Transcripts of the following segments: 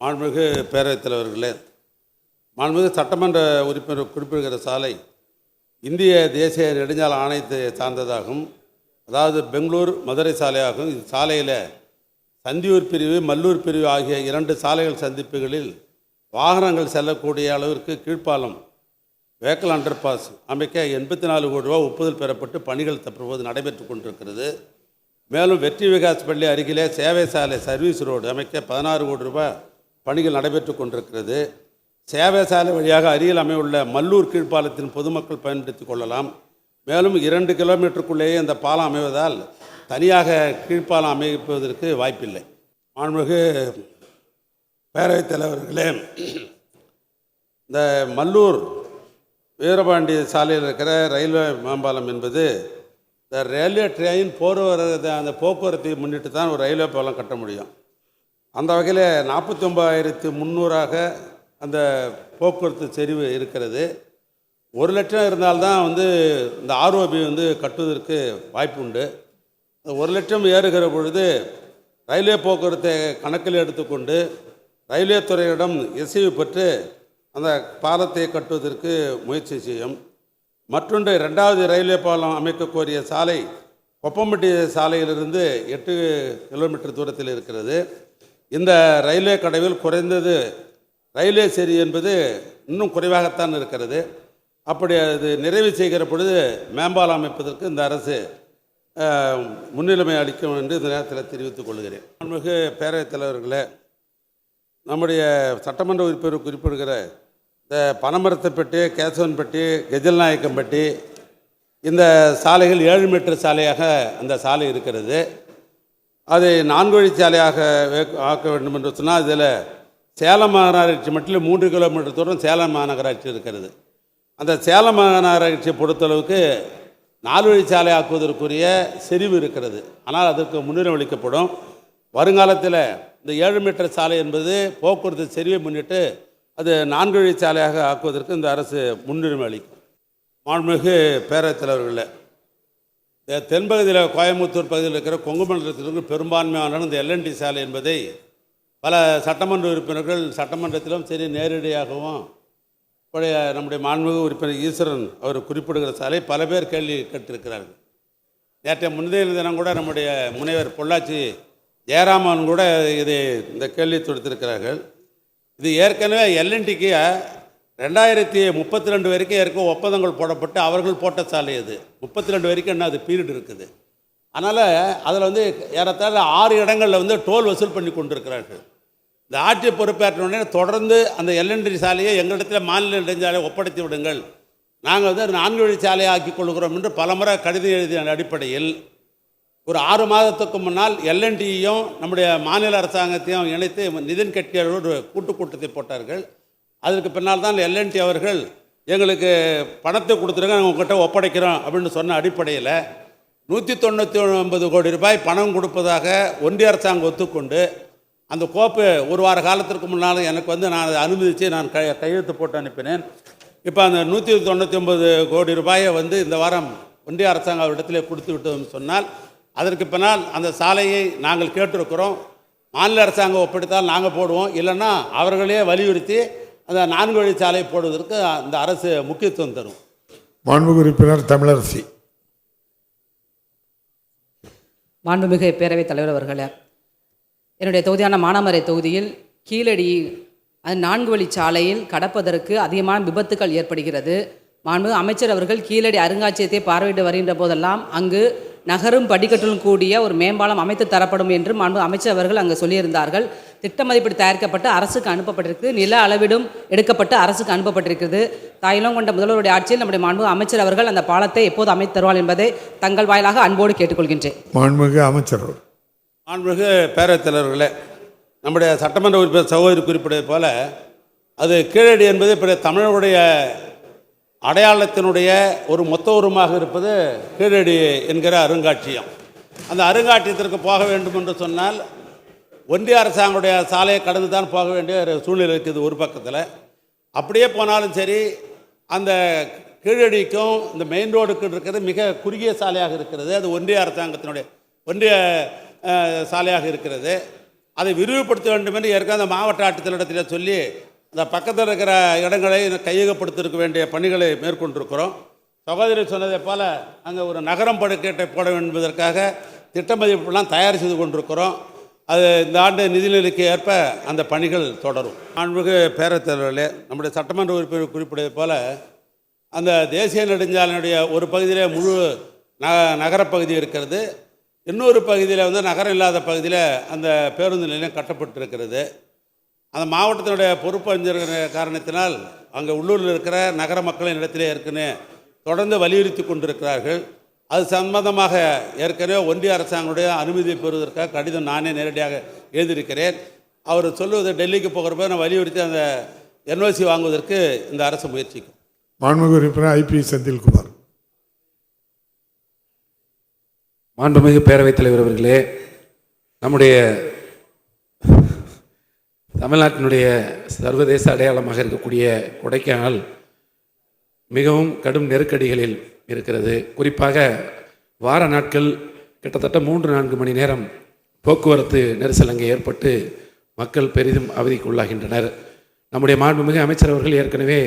மாண்புமிகு பேரவைத் தலைவர்களே மாண்புமிகு சட்டமன்ற உறுப்பினர் குறிப்பிடுகிற சாலை இந்திய தேசிய நெடுஞ்சாலை ஆணையத்தை சார்ந்ததாகும். அதாவது பெங்களூர் மதுரை சாலையாகும். இந்த சாலையில் சந்தியூர் பிரிவு மல்லூர் பிரிவு ஆகிய இரண்டு சாலைகள் சந்திப்புகளில் வாகனங்கள் செல்லக்கூடிய அளவிற்கு கீழ்ப்பாலம் வேக்கல் அண்டர் பாஸ் அமைக்க எண்பத்தி நாலு கோடி ரூபா ஒப்புதல் பெறப்பட்டு பணிகள் தற்போது நடைபெற்று கொண்டிருக்கிறது. மேலும் வெற்றி விகாஸ் பள்ளி அருகிலே சேவை சாலை சர்வீஸ் ரோடு அமைக்க பதினாறு கோடி ரூபாய் பணிகள் நடைபெற்று கொண்டிருக்கிறது. சேவை சாலை வழியாக அருகில் அமையுள்ள மல்லூர் கீழ்ப்பாலத்தின் பொதுமக்கள் பயன்படுத்திக் கொள்ளலாம். மேலும் இரண்டு கிலோமீட்டருக்குள்ளேயே அந்த பாலம் அமைவதால் தனியாக கீழ்ப்பாலம் அமைப்பதற்கு வாய்ப்பில்லை. மாண்புமிகு பேரவைத் தலைவர்களே இந்த மல்லூர் வீரபாண்டி சாலையில் இருக்கிற ரயில்வே மேம்பாலம் என்பது இந்த ரயில்வே ட்ரெயின் போர் வர்றது அந்த போக்குவரத்தை முன்னிட்டு தான் ஒரு ரயில்வே பாலம் கட்ட முடியும். அந்த வகையில் நாற்பத்தி ஒம்பதாயிரத்து முந்நூறாக அந்த போக்குவரத்து செறிவு இருக்கிறது. ஒரு லட்சம் இருந்தால்தான் வந்து இந்த ஆர்ஓபி வந்து கட்டுவதற்கு வாய்ப்பு உண்டு அந்த ஒரு லட்சம் ஏறுகிற பொழுது ரயில்வே போக்குவரத்தை கணக்கில் எடுத்துக்கொண்டு ரயில்வே துறையிடம் இசைவு பெற்று அந்த பாலத்தை கட்டுவதற்கு முயற்சி செய்யும். மற்றொன்று ரெண்டாவது ரயில்வே பாலம் அமைக்க கோரிய சாலை கொப்பம்பட்டி சாலையிலிருந்து எட்டு கிலோமீட்டர் தூரத்தில் இருக்கிறது. இந்த ரயில்வே கடவில் குறைந்தது ரயில்வே சரி என்பது இன்னும் குறைவாகத்தான் இருக்கிறது. அப்படி அது நிறைவு செய்கிற பொழுது மேம்பாலம் அமைப்பதற்கு இந்த அரசு முன்னிலைமை முன்னுரிமை அளிக்கும் என்று இந்த நேரத்தில் தெரிவித்துக் கொள்கிறேன். மாண்புமிகு பேரவைத் தலைவர்களே நம்முடைய சட்டமன்ற உறுப்பினர் குறிப்பிடுகிற இந்த பனமரத்தைப்பட்டி கேசவன்பட்டி கெஜல்நாயக்கம்பட்டி இந்த சாலைகள் ஏழு மீட்டர் சாலையாக அந்த சாலை இருக்கிறது. அதை நான்கு வழிச்சாலையாக ஆக்க வேண்டும் என்று சொன்னால் இதில் சேலம் மாநகராட்சி மட்டும் மூன்று கிலோமீட்டர் தூரம் சேலம் மாநகராட்சி இருக்கிறது. அந்த சேலம் மாநகராட்சியை பொறுத்தளவுக்கு நாலு வழிச்சாலை ஆக்குவதற்குரிய செறிவு இருக்கிறது. ஆனால் அதற்கு முன்னுரிமை அளிக்கப்படும். வருங்காலத்தில் இந்த ஏழு மீட்டர் சாலை என்பது போக்குவரத்து செறிவை முன்னிட்டு அது நான்கு வழிச்சாலையாக ஆக்குவதற்கு இந்த அரசு முன்னுரிமை அளிக்கும். மாண்புமிகு பேரவைத் தென்பகுதியில் கோயம்புத்தூர் பகுதியில் இருக்கிற கொங்கு மண்டலத்திலிருந்து பெரும்பான்மையான இந்த எல்என்டி சாலை என்பதை பல சட்டமன்ற உறுப்பினர்கள் சட்டமன்றத்திலும் சரி நேரடியாகவும் பழைய நம்முடைய மாண்புமிகு உறுப்பினர் ஈஸ்வரன் அவர் குறிப்பிடுகிற சாலை பல பேர் கேள்வி கேட்டிருக்கிறார்கள். நேற்றைய முந்தைய தினம் கூட நம்முடைய முனைவர் பொள்ளாச்சி ஜெயராமன் கூட இதை இந்த கேள்வி தொடுத்திருக்கிறார்கள். இது ஏற்கனவே எல்என்டிக்கு ரெண்டாயிரத்தி முப்பத்தி ரெண்டு வரைக்கும் ஏற்க ஒப்பந்தங்கள் போடப்பட்டு அவர்கள் போட்ட சாலை அது. முப்பத்தி ரெண்டு வரைக்கும் என்ன அது பீரியட் இருக்குது. அதனால் அதில் வந்து ஏறத்தாழ ஆறு இடங்களில் வந்து டோல் வசூல் பண்ணி கொண்டிருக்கிறார்கள். இந்த ஆட்சி பொறுப்பேற்றவுடனே தொடர்ந்து அந்த எல்என்டி சாலையை எங்களிடத்தில் மாநில நெடுஞ்சாலையை ஒப்படைத்து விடுங்கள். நாங்கள் வந்து நான்கு வழி சாலையை ஆக்கிக் கொள்கிறோம் என்று பலமுறை கடிதம் எழுதிய அடிப்படையில் ஒரு ஆறு மாதத்துக்கு முன்னால் எல்என்டியும் நம்முடைய மாநில அரசாங்கத்தையும் இணைத்து நிதின் கட்கரியோடு ஒரு கூட்டு கூட்டத்தை போட்டார்கள். அதற்கு பின்னால் தான் எல்என்டி அவர்கள் எங்களுக்கு பணத்தை கொடுத்துருங்க நாங்கள் உங்கள்கிட்ட ஒப்படைக்கிறோம் அப்படின்னு சொன்ன அடிப்படையில் நூற்றி தொண்ணூற்றி ஒன்பது கோடி ரூபாய் பணம் கொடுப்பதாக ஒன்றிய அரசாங்கம் ஒத்துக்கொண்டு அந்த கோப்பு ஒரு வார காலத்திற்கு முன்னால் எனக்கு வந்து நான் அதை அனுமதித்து நான் கை கையெழுத்து போட்டு அனுப்பினேன். இப்போ அந்த நூற்றி தொண்ணூற்றி ஒன்பது கோடி ரூபாயை வந்து இந்த வாரம் ஒன்றிய அரசாங்கம் அவரிடத்தில் கொடுத்து விட்டோம்னு சொன்னால் அதற்கு பின்னால் அந்த சாலையை நாங்கள் கேட்டிருக்கிறோம். மாநில அரசாங்கம் ஒப்படைத்தால் நாங்கள் போடுவோம். இல்லைன்னா அவர்களே வலியுறுத்தி அந்த நான்கு வழி சாலை போடுவதற்கு அந்த அரசு முக்கியத்துவம் தரும். மாண்புமிகு உறுப்பினர் தமிழரசி. மாண்புமிகு பேரவைத் தலைவர் அவர்களே என்னுடைய தொகுதியான மானாமரை தொகுதியில் கீழடி அது நான்கு வழி சாலையில் கடப்பதற்கு அதிகமான விபத்துக்கள் ஏற்படுகிறது. மாண்புமிகு அமைச்சர் அவர்கள் கீழடி அருங்காட்சியகத்தை பார்வையிட்டு வருகின்ற போதெல்லாம் அங்கு நகரும் படிக்கட்டுடன் கூடிய ஒரு மேம்பாலம் அமைத்து தரப்படும் என்று மாண்பு அமைச்சர் அவர்கள் அங்கு சொல்லியிருந்தார்கள். திட்ட மதிப்பீடு தயாரிக்கப்பட்டு அரசுக்கு அனுப்பப்பட்டிருக்கு நில அளவிடும் எடுக்கப்பட்டு அரசுக்கு அனுப்பப்பட்டிருக்கிறது தாயிலம் கொண்ட முதல்வருடைய ஆட்சியில் நம்முடைய மாண்பு அமைச்சர் அவர்கள் அந்த பாலத்தை எப்போது அமைத்து தருவார் என்பதை தங்கள் வாயிலாக அன்போடு கேட்டுக்கொள்கின்றேன். மாண்புமிகு அமைச்சர். மாண்புமிகு பேரவைத் தலைவர்களே நம்முடைய சட்டமன்ற உறுப்பினர் சகோதரி குறிப்பிட்டது போல அது கீழடி என்பது இப்போ தமிழருடைய அடையாளத்தினுடைய ஒரு மொத்த உருவமாக இருப்பது கீழடி என்கிற அருங்காட்சியகம் அந்த அருங்காட்சியகத்திற்கு போக வேண்டும் என்று சொன்னால் ஒன்றிய அரசாங்கத்துடைய சாலையை கடந்து தான் போக வேண்டிய ஒரு சூழ்நிலை இருக்குது ஒரு பக்கத்தில். அப்படியே போனாலும் சரி அந்த கீழடிக்கும் இந்த மெயின் ரோடுக்கு இருக்கிறது மிக குறுகிய சாலையாக இருக்கிறது. அது ஒன்றிய அரசாங்கத்தினுடைய ஒன்றிய சாலையாக இருக்கிறது. அதை விரிவுபடுத்த வேண்டும் என்று ஏற்கனவே அந்த மாவட்ட ஆட்சித்தலைவரிடத்தில் சொல்லி இந்த பக்கத்தில் இருக்கிற இடங்களை கையகப்படுத்திருக்க வேண்டிய பணிகளை மேற்கொண்டிருக்கிறோம். சகோதரி சொன்னதைப் போல் அங்கே ஒரு நகரம் படுக்கேட்டை போட வேண்டும் என்பதற்காக தயார் செய்து கொண்டிருக்கிறோம். அது இந்த ஆண்டு நிதிநிலைக்கு ஏற்ப அந்த பணிகள் தொடரும். மாண்புமிகு பேரத்தலைவர்களே நம்முடைய சட்டமன்ற உறுப்பினர் குறிப்பிட்டது போல அந்த தேசிய நெடுஞ்சாலையினுடைய ஒரு பகுதியிலே முழு ந நகரப்பகுதி இருக்கிறது. இன்னொரு பகுதியில் வந்து நகரம் இல்லாத பகுதியில் அந்த பேருந்து நிலையம் கட்டப்பட்டிருக்கிறது. அந்த மாவட்டத்தினுடைய பொறுப்பறிஞர் காரணத்தினால் அங்கே உள்ளூரில் இருக்கிற நகர மக்களின் இடத்திலே இருக்குன்னு தொடர்ந்து வலியுறுத்தி கொண்டிருக்கிறார்கள். அது சம்பந்தமாக ஏற்கனவே ஒன்றிய அரசாங்கத்துடைய அனுமதி பெறுவதற்காக கடிதம் நானே நேரடியாக எழுதியிருக்கிறேன். அவர் சொல்லுவது டெல்லிக்கு போகிறப்ப நான் வலியுறுத்தி அந்த என்ஓசி வாங்குவதற்கு இந்த அரசு முயற்சிக்கும். மாண்புமிகு உறுப்பினர் ஐபி செந்தில்குமார். மாண்புமிகு பேரவைத் தலைவர் அவர்களே நம்முடைய தமிழ்நாட்டினுடைய சர்வதேச அடையாளமாக இருக்கக்கூடிய கொடைக்கானல் மிகவும் கடும் நெருக்கடிகளில் இருக்கிறது. குறிப்பாக வார நாட்கள் கிட்டத்தட்ட மூன்று நான்கு மணி நேரம் போக்குவரத்து நெரிசல் அங்கே ஏற்பட்டு மக்கள் பெரிதும் அவதிக்குள்ளாகின்றனர். நம்முடைய மாண்புமிகு அமைச்சர் அவர்கள் ஏற்கனவே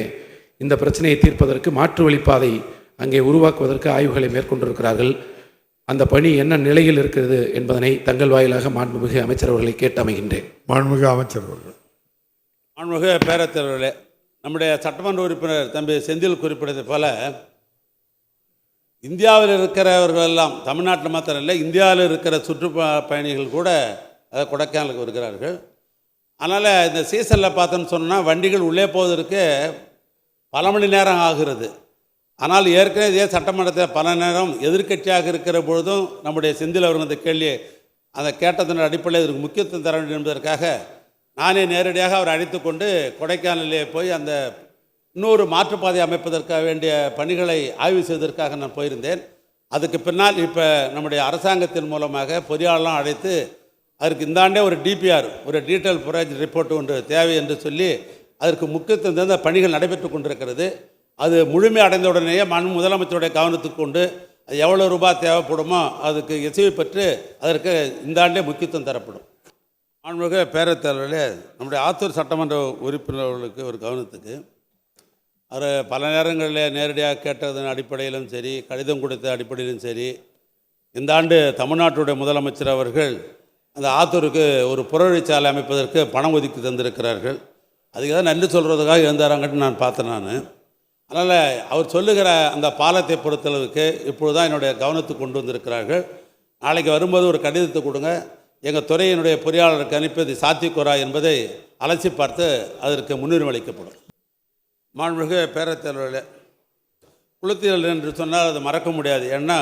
இந்த பிரச்சனையை தீர்ப்பதற்கு மாற்று வழிப்பாதை அங்கே உருவாக்குவதற்கு ஆய்வுகளை மேற்கொண்டிருக்கிறார்கள். அந்த பணி என்ன நிலையில் இருக்கிறது என்பதனை தங்கள் வாயிலாக மாண்புமிகு அமைச்சர் அவர்களை கேட்டு அமைகின்றேன். மாண்புமிகு அமைச்சர் அவர்கள். மாண்புமிகு பேரத்தலைவர்களே நம்முடைய சட்டமன்ற உறுப்பினர் தம்பி செந்தில் குறிப்பிட்டது போல இந்தியாவில் இருக்கிறவர்கள் எல்லாம் தமிழ்நாட்டில் மாத்திரம் இல்லை இந்தியாவில் இருக்கிற சுற்றுப்பா பயணிகள் கூட அஹ், கொடைக்கானலுக்கு வருகிறார்கள். அதனால் இந்த சீசனில் பார்த்தோன்னு சொன்னால் வண்டிகள் உள்ளே போவதற்கு பல மணி நேரம் ஆகிறது. ஆனால் ஏற்கனவே இதே சட்டமன்றத்தில் பல நேரம் எதிர்க்கட்சியாக இருக்கிற பொழுதும் நம்முடைய செந்தில் அவர்கள் அந்த கேள்வி அந்த கேட்டதன் அடிப்படையில் இதற்கு முக்கியத்துவம் தர வேண்டும் என்பதற்காக நானே நேரடியாக அவர் அழைத்து கொண்டு கொடைக்கானலே போய் அந்த இன்னொரு மாற்றுப்பாதை அமைப்பதற்காக வேண்டிய பணிகளை ஆய்வு செய்வதற்காக நான் போயிருந்தேன். அதுக்கு பின்னால் இப்போ நம்முடைய அரசாங்கத்தின் மூலமாக பொறியாளர்லாம் அழைத்து அதற்கு இந்த ஆண்டே ஒரு டிபிஆர் ஒரு டீட்டெயில் ப்ராஜெக்ட் ரிப்போர்ட் ஒன்று தேவை என்று சொல்லி அதற்கு முக்கியத்துவம் தந்த பணிகள் நடைபெற்று கொண்டிருக்கிறது. அது முழுமை அடைந்த உடனேயே மண் முதலமைச்சருடைய கவனத்துக்கு கொண்டு அது எவ்வளோ ரூபாய் தேவைப்படுமோ அதுக்கு இசைவு பெற்று அதற்கு இந்த ஆண்டே முக்கியத்துவம் தரப்படும். ஆன்மீக பேரத்தலைவர்களே நம்முடைய ஆத்தூர் சட்டமன்ற உறுப்பினர்களுக்கு ஒரு கவனத்துக்கு அது பல நேரங்களில் நேரடியாக கேட்டதன் அடிப்படையிலும் சரி கடிதம் கொடுத்த அடிப்படையிலும் சரி இந்த ஆண்டு தமிழ்நாட்டுடைய முதலமைச்சர் அவர்கள் அந்த ஆத்தூருக்கு ஒரு புறவழிச்சாலை அமைப்பதற்கு பணம் ஒதுக்கி தந்திருக்கிறார்கள். அதுக்கு தான் நன்றி சொல்கிறதுக்காக இருந்தாராங்கன்னு நான் பார்த்தேன் நான். அதனால் அவர் சொல்லுகிற அந்த பாலத்தை பொறுத்தளவுக்கு இப்பொழுது தான் என்னுடைய கவனத்துக்கு கொண்டு வந்திருக்கிறார்கள். நாளைக்கு வரும்போது ஒரு கடிதத்தை கொடுங்க. எங்கள் துறையினுடைய பொறியாளருக்கு அனுப்பி சாத்தியக்கூறா என்பதை அலசி பார்த்து அதற்கு முன்னுரிமை அளிக்கப்படும். மாண்புமிகு பேரத்தலைவர்களே குளத்தியல் என்று சொன்னால் அது மறக்க முடியாது. ஏன்னா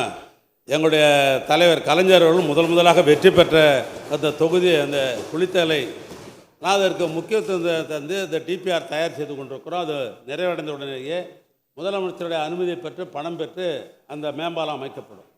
எங்களுடைய தலைவர் கலைஞர் அவர்கள் முதல் முதலாக வெற்றி பெற்ற அந்த தொகுதி அந்த குளித்தலை. நான் அதற்கு முக்கியத்துவம் தந்து இந்த டிபிஆர் தயார் செய்து கொண்டிருக்கிறோம். அது நிறைவடைந்த உடனேயே முதலமைச்சருடைய அனுமதி பெற்று பணம் பெற்று அந்த மேம்பாலம் அமைக்கப்படும்.